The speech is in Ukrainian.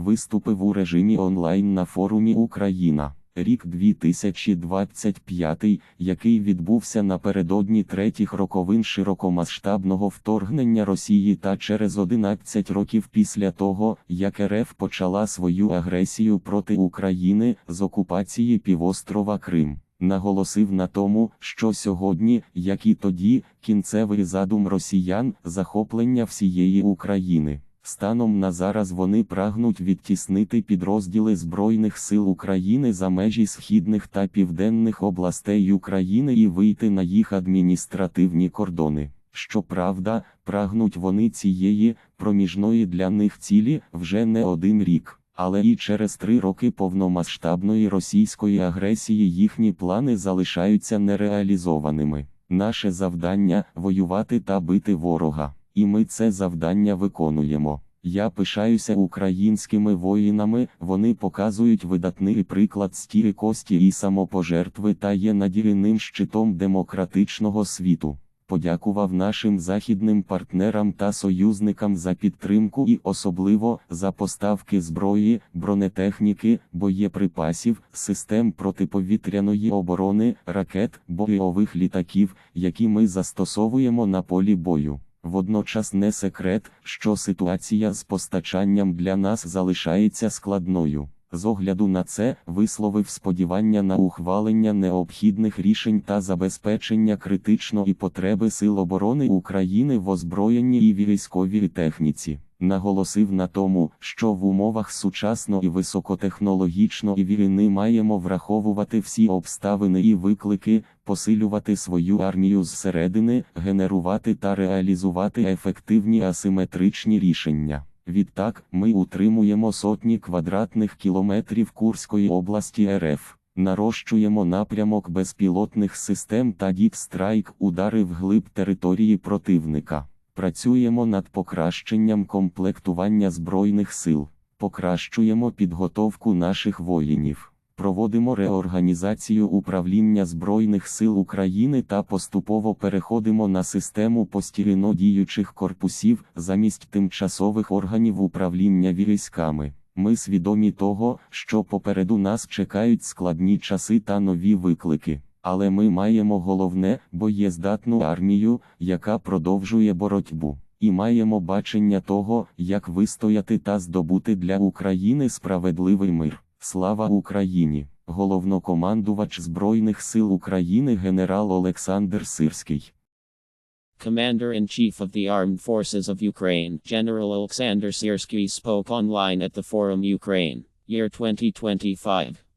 виступив у режимі онлайн на форумі Україна. Рік 2025, який відбувся напередодні третіх роковин широкомасштабного вторгнення Росії та через 11 років після того, як РФ почала свою агресію проти України з окупації півострова Крим. Наголосив на тому, що сьогодні, як і тоді, кінцевий задум росіян захоплення всієї України. Станом на зараз вони прагнуть відтіснити підрозділи Збройних сил України за межі східних та південних областей України і вийти на їх адміністративні кордони. Щоправда, прагнуть вони цієї проміжної для них цілі вже не один рік. Але і через три роки повномасштабної російської агресії їхні плани залишаються нереалізованими. Наше завдання воювати та бити ворога. І ми це завдання виконуємо. Я пишаюся українськими воїнами, вони показують видатний приклад стійкості і самопожертви та є надіреним щитом демократичного світу. Подякував нашим західним партнерам та союзникам за підтримку і особливо за поставки зброї, бронетехніки, боєприпасів, систем протиповітряної оборони, ракет, бойових літаків, які ми застосовуємо на полі бою. Водночас не секрет, що ситуація з постачанням для нас залишається складною. З огляду на це висловив сподівання на ухвалення необхідних рішень та забезпечення критичної потреби Сил оборони України в озброєнні і військовій техніці. Наголосив на тому, що в умовах сучасної високотехнологічної війни маємо враховувати всі обставини і виклики, посилювати свою армію зсередини, генерувати та реалізувати ефективні асиметричні рішення. Відтак, ми утримуємо сотні квадратних кілометрів Курської області РФ, нарощуємо напрямок безпілотних систем та діпстрайк удари вглиб території противника. Працюємо над покращенням комплектування Збройних сил, покращуємо підготовку наших воїнів, проводимо реорганізацію управління Збройних сил України та поступово переходимо на систему постійно діючих корпусів замість тимчасових органів управління військами. Ми свідомі того, що попереду нас чекають складні часи та нові виклики. Але ми маємо головне боєздатну армію, яка продовжує боротьбу, і маємо бачення того, як вистояти та здобути для України справедливий мир. Слава Україні! Головнокомандувач Збройних сил України генерал Олександр Сирський. Commander-in-Chief of the Armed Forces of Ukraine, General Alexander Siersky spoke online at the Forum Ukraine, year 2025.